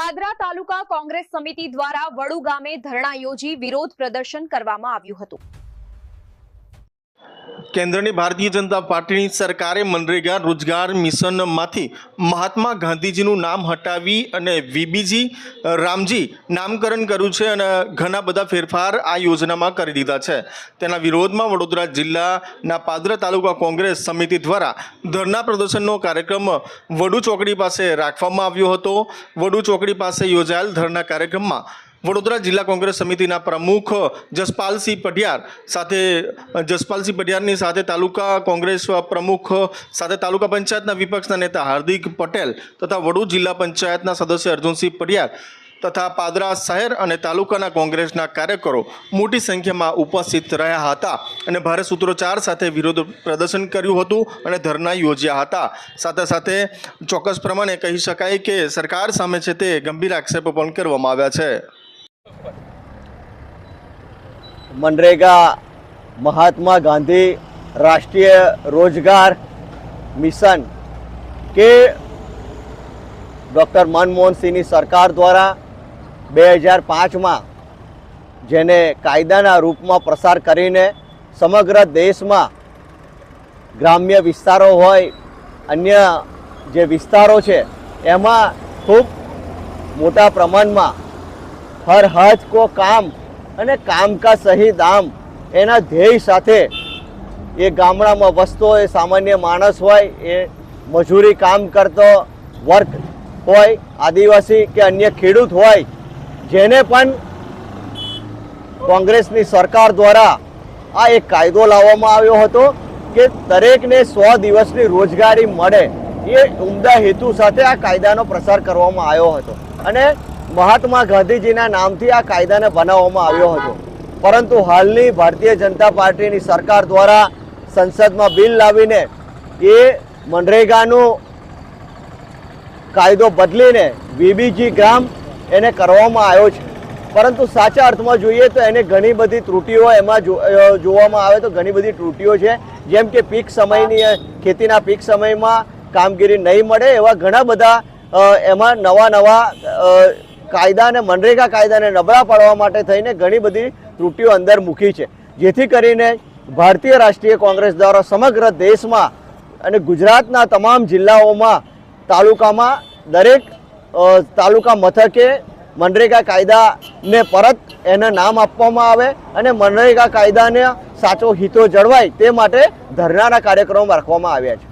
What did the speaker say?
પાદરા તાલુકા કોંગ્રેસ સમિતિ દ્વારા વડુ ગામે ધરણા યોજી વિરોધ પ્રદર્શન કરવામાં આવ્યું હતું. કેન્દ્રની ભારતીય જનતા પાર્ટીની સરકારે મનરેગા રોજગાર મિશનમાંથી મહાત્મા ગાંધીજીનું નામ હટાવી અને વીબીજી રામજી નામકરણ કર્યું છે અને ઘણા બધા ફેરફાર આ યોજનામાં કરી દીધા છે. તેના વિરોધમાં વડોદરા જિલ્લાના પાદરા તાલુકા કોંગ્રેસ સમિતિ દ્વારા ધરના પ્રદર્શનનો કાર્યક્રમ વડુ ચોકડી પાસે રાખવામાં આવ્યો હતો. વડુ ચોકડી પાસે યોજાયેલ ધરના કાર્યક્રમમાં વડોદરા જિલ્લા કોંગ્રેસ સમિતિના પ્રમુખ જસપાલસિંહ પઢિયાર સાથે, જસપાલસિંહ પઢિયારની સાથે તાલુકા કોંગ્રેસ પ્રમુખ, સાથે તાલુકા પંચાયતના વિપક્ષના નેતા હાર્દિક પટેલ તથા વડુ જિલ્લા પંચાયતના સદસ્ય અર્જુનસિંહ પઢિયાર તથા પાદરા શહેર અને તાલુકાના કોંગ્રેસના કાર્યકરો મોટી સંખ્યામાં ઉપસ્થિત રહ્યા હતા અને ભારે સૂત્રોચ્ચાર સાથે વિરોધ પ્રદર્શન કર્યું હતું અને ધરના યોજ્યા હતા. સાથે સાથે ચોક્કસ પ્રમાણે કહી શકાય કે સરકાર સામે છે તે ગંભીર આક્ષેપો પણ કરવામાં આવ્યા છે. મનરેગા મહાત્મા ગાંધી રાષ્ટ્રીય રોજગાર મિશન કે ડૉક્ટર મનમોહનસિંહની સરકાર દ્વારા બે હજાર પાંચમાં જેને કાયદાના રૂપમાં પ્રસાર કરીને સમગ્ર દેશમાં ગ્રામ્ય વિસ્તારો હોય, અન્ય જે વિસ્તારો છે, એમાં ખૂબ મોટા પ્રમાણમાં હર હજ કો કામ અને કામકાજ સહિત સહી દામ એના ધ્યેય સાથે એ ગામડામાં વસતો એ સામાન્ય માણસ હોય, એ મજૂરી કામ કરતો, વર્ક હોય, આદિવાસી કે અન્ય ખેડૂત હોય, જેને પણ કોંગ્રેસની સરકાર દ્વારા આ એક કાયદો લાવવામાં આવ્યો હતો કે દરેકને સો દિવસની રોજગારી મળે, એ ઉમદા હેતુ સાથે આ કાયદાનો પ્રસાર કરવામાં આવ્યો હતો. અને મહાત્મા ગાંધીજીના નામથી આ કાયદાને બનાવવામાં આવ્યો હતો. પરંતુ હાલની ભારતીય જનતા પાર્ટીની સરકાર દ્વારા સંસદમાં બિલ લાવીને એ મનરેગાનું કાયદો બદલીને વીબીજી ગ્રામ એને કરવામાં આવ્યો છે. પરંતુ સાચા અર્થમાં જોઈએ તો એને ઘણી બધી ત્રુટીઓ એમાં જોવામાં આવે તો ઘણી બધી ત્રુટીઓ છે. જેમ કે પીક સમયની, ખેતીના પીક સમયમાં કામગીરી નહીં મળે એવા ઘણા બધા એમાં નવા નવા અ, કાયદા અને મનરેગા કાયદાને નબળા પાડવા માટે થઈને ઘણી બધી ત્રુટીઓ અંદર મૂકી છે. જેથી કરીને ભારતીય રાષ્ટ્રીય કોંગ્રેસ દ્વારા સમગ્ર દેશમાં અને ગુજરાતના તમામ જિલ્લાઓમાં તાલુકામાં દરેક તાલુકા મથકે મનરેગા કાયદાને પરત એને નામ આપવામાં આવે અને મનરેગા કાયદાને સાચો હિતો જળવાય તે માટે ધરણાના કાર્યક્રમો રાખવામાં આવ્યા છે.